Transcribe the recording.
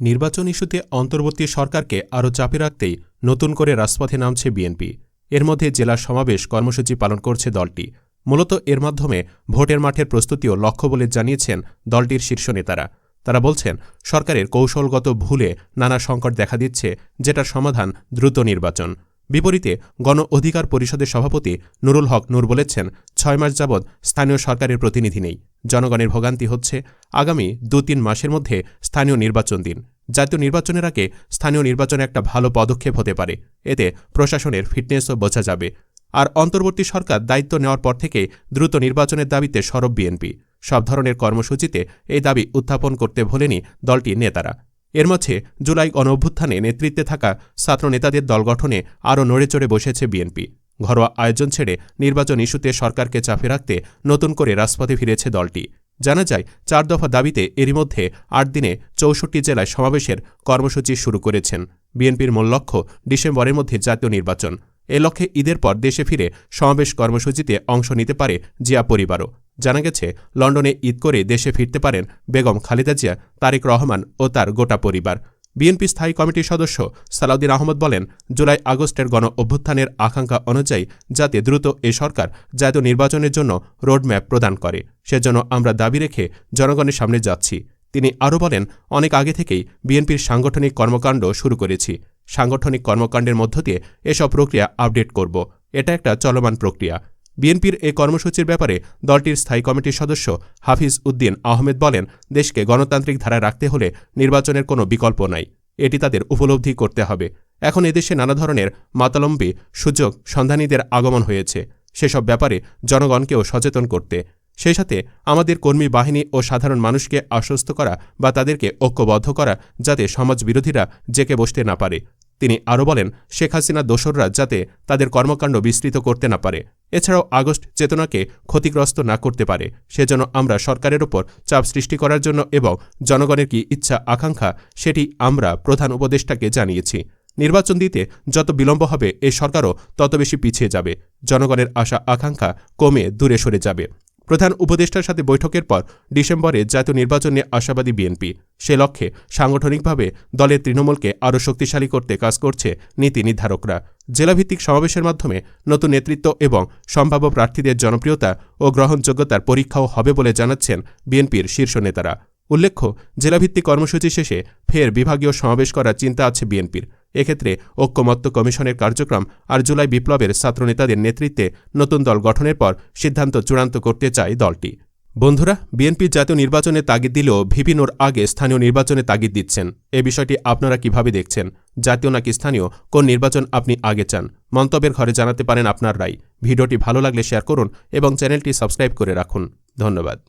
নির্বাচন ইস্যুতে অন্তর্বর্তী সরকারকে আরও চাপে রাখতেই নতুন করে রাজপথে নামছে বিএনপি। এর মধ্যে জেলা সমাবেশ কর্মসূচি পালন করছে দলটি। মূলত এর মাধ্যমে ভোটের মাঠের প্রস্তুতিও লক্ষ্য বলে জানিয়েছেন দলটির শীর্ষ নেতারা। তারা বলছেন, সরকারের কৌশলগত ভুলে নানা সংকট দেখা দিচ্ছে, যেটার সমাধান দ্রুত নির্বাচন। বিপরীতে, গণ অধিকার পরিষদের সভাপতি নুরুল হক নূর বলেছেন, ছয় মাস যাবৎ স্থানীয় সরকারের প্রতিনিধি নেই। জনগণের ভোগান্তি হচ্ছে আগামী দু তিন মাসের মধ্যে স্থানীয় নির্বাচন দিন। জাতীয় নির্বাচনের আগে স্থানীয় নির্বাচনে একটা ভালো পদক্ষেপ হতে পারে। এতে প্রশাসনের ফিটনেসও বোঝা যাবে। আর অন্তর্বর্তী সরকার দায়িত্ব নেওয়ার পর থেকে দ্রুত নির্বাচনের দাবিতে সরব বিএনপি। সব ধরনের কর্মসূচিতে এই দাবি উত্থাপন করতে ভোলেনি দলটির নেতারা। এর মাঝে জুলাই গণঅভ্যুত্থানে নেতৃত্বে থাকা ছাত্র নেতাদের দল গঠনে আরও নড়েচড়ে বসেছে বিএনপি। ঘরোয়া আয়োজন ছেড়ে নির্বাচন ইস্যুতে সরকারকে চাপে রাখতে নতুন করে রাজপথে ফিরেছে দলটি। জানা যায়, চার দফা দাবিতে এরই মধ্যে আট দিনে চৌষট্টি জেলায় সমাবেশের কর্মসূচি শুরু করেছেন। বিএনপির মূল লক্ষ্য ডিসেম্বরের মধ্যে জাতীয় নির্বাচন। এ লক্ষ্যে ঈদের পর দেশে ফিরে সমাবেশ কর্মসূচিতে অংশ নিতে পারে জিয়া পরিবারও। জানা গেছে, লন্ডনে ঈদ করে দেশে ফিরতে পারেন বেগম খালেদা জিয়া, তারেক রহমান ও তার গোটা পরিবার। বিএনপি স্থায়ী কমিটির সদস্য সালাউদ্দিন আহমদ বলেন, জুলাই আগস্টের গণ অভ্যুত্থানের আকাঙ্ক্ষা অনুযায়ী যাতে দ্রুত এ সরকার জাতীয় নির্বাচনের জন্য রোডম্যাপ প্রদান করে, সেজন্য আমরা দাবি রেখে জনগণের সামনে যাচ্ছি। তিনি আরও বলেন, অনেক আগে থেকেই বিএনপির সাংগঠনিক কর্মকাণ্ড শুরু করেছি। সাংগঠনিক কর্মকাণ্ডের মধ্য দিয়ে এসব প্রক্রিয়া আপডেট করব। এটা একটা চলমান প্রক্রিয়া। বিএনপির এ কর্মসূচির ব্যাপারে দলটির স্থায়ী কমিটির সদস্য হাফিজ উদ্দিন আহমেদ বলেন, দেশকে গণতান্ত্রিক ধারায় রাখতে হলে নির্বাচনের কোনো বিকল্প নাই। এটি তাদের উপলব্ধি করতে হবে। এখন এদেশে নানা ধরনের মাতালম্বী সুযোগ সন্ধানীদের আগমন হয়েছে। সেসব ব্যাপারে জনগণকেও সচেতন করতে। সেই সাথে আমাদের কর্মী বাহিনী ও সাধারণ মানুষকে আশ্বস্ত করা বা তাদেরকে ঐক্যবদ্ধ করা যাতে সমাজ বিরোধীরা জেকে বসতে না পারে। তিনি আরও বলেন, শেখ হাসিনা দোসররা যাতে তাদের কর্মকাণ্ড বিস্তৃত করতে না পারে। এছাড়াও আগস্ট চেতনাকে ক্ষতিগ্রস্ত না করতে পারে। সেজন্য আমরা সরকারের ওপর চাপ সৃষ্টি করার জন্য এবং জনগণের কি ইচ্ছা, আকাঙ্ক্ষা, সেটি আমরা প্রধান উপদেষ্টাকে জানিয়েছি। নির্বাচন দিতে যত বিলম্ব হবে এ সরকারও তত বেশি পিছিয়ে যাবে। জনগণের আশা, আকাঙ্ক্ষা কমে দূরে সরে যাবে। প্রধান উপদেষ্টার সাথে বৈঠকের পর ডিসেম্বরে জাতীয় নির্বাচন নিয়ে আশাবাদী বিএনপি। সে লক্ষ্যে সাংগঠনিকভাবে দলের তৃণমূলকে আরও শক্তিশালী করতে কাজ করছে নীতি নির্ধারকরা। জেলাভিত্তিক সমাবেশের মাধ্যমে নতুন নেতৃত্ব এবং সম্ভাব্য প্রার্থীদের জনপ্রিয়তা ও গ্রহণযোগ্যতার পরীক্ষাও হবে বলে জানাচ্ছেন বিএনপির শীর্ষ নেতারা। উল্লেখ্য, জেলাভিত্তিক কর্মসূচি শেষে ফের বিভাগীয় সমাবেশ করার চিন্তা আছে বিএনপির। এক্ষেত্রে ঐক্যমত্য কমিশনের কার্যক্রম আর জুলাই বিপ্লবের ছাত্রনেতাদের নেতৃত্বে নতুন দল গঠনের পর সিদ্ধান্ত চূড়ান্ত করতে চায় দলটি। বন্ধুরা বিএনপি জাতীয় নির্বাচনে তাগিদ দিলেও ভিপিনোর আগে স্থানীয় নির্বাচনে তাগিদ দিচ্ছেন। এ বিষয়টি আপনারা কীভাবে দেখছেন? জাতীয় নাকি স্থানীয়? কোন নির্বাচন আপনি আগে চান? মন্তব্যের ঘরে জানাতে পারেন আপনার রায়। ভিডিওটি ভালো লাগলে শেয়ার করুন এবং চ্যানেলটি সাবস্ক্রাইব করে রাখুন। ধন্যবাদ।